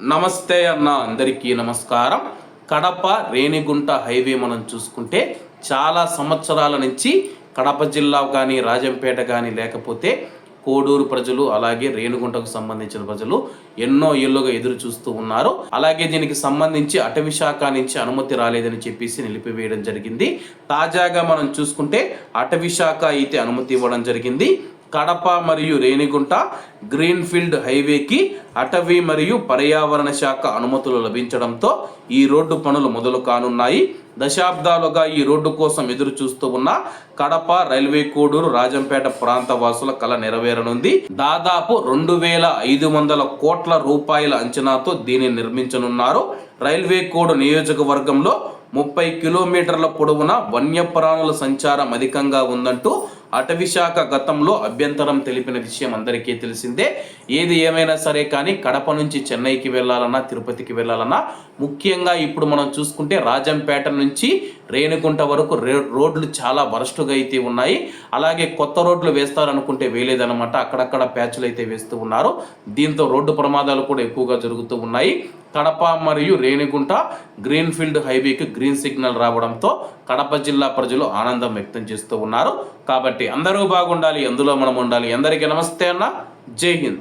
నమస్తే అన్న అందరికీ నమస్కారం. కడప రేణిగుంట హైవే మనం చూసుకుంటే చాలా సంవత్సరాల నుంచి కడప జిల్లా కానీ రాజంపేట కానీ లేకపోతే కోడూరు ప్రజలు అలాగే రేణిగుంటకు సంబంధించిన ప్రజలు ఎన్నో ఏళ్ళుగా ఎదురు చూస్తూ ఉన్నారు. అలాగే దీనికి సంబంధించి అటవీ శాఖ నుంచి అనుమతి రాలేదని చెప్పేసి నిలిపివేయడం జరిగింది. తాజాగా మనం చూసుకుంటే అటవీ శాఖ అయితే అనుమతి ఇవ్వడం జరిగింది. కడప మరియు రేణిగుంట గ్రీన్ఫీల్డ్ హైవేకి అటవీ మరియు పర్యావరణ శాఖ అనుమతులు లభించడంతో ఈ రోడ్డు పనులు మొదలు కానున్నాయి. దశాబ్దాలుగా ఈ రోడ్డు కోసం ఎదురు చూస్తూ ఉన్న కడప రైల్వే కోడూరు రాజంపేట ప్రాంత వాసుల కళ నెరవేరనుంది. దాదాపు రెండు వేల ఐదు వందల కోట్ల రూపాయల అంచనాతో దీనిని నిర్మించనున్నారు. రైల్వే కోడ్ నియోజకవర్గంలో ముప్పై కిలోమీటర్ల పొడవున వన్యప్రాణుల సంచారం అధికంగా ఉందంటూ అటవీశాఖ గతంలో అభ్యంతరం తెలిపిన విషయం అందరికీ తెలిసిందే. ఏది ఏమైనా సరే కానీ కడప నుంచి చెన్నైకి వెళ్ళాలన్నా తిరుపతికి వెళ్ళాలన్నా ముఖ్యంగా ఇప్పుడు మనం చూసుకుంటే రాజంపేట నుంచి రేణిగుంట వరకు రే- రోడ్లు చాలా వరస్టుగా అయితే ఉన్నాయి. అలాగే కొత్త రోడ్లు వేస్తారనుకుంటే వేయలేదనమాట అక్కడక్కడ ప్యాచ్లు అయితే వేస్తూ ఉన్నారు. దీంతో రోడ్డు ప్రమాదాలు కూడా ఎక్కువగా జరుగుతూ ఉన్నాయి. కడప మరియు రేణిగుంట గ్రీన్ఫీల్డ్ హైవేకి గ్రీన్ సిగ్నల్ రావడంతో కడప జిల్లా ప్రజలు ఆనందం వ్యక్తం చేస్తూ ఉన్నారు. కాబట్టి అందరూ బాగుండాలి అందులో మనం ఉండాలి. అందరికీ నమస్తే అన్న. జై హింద్.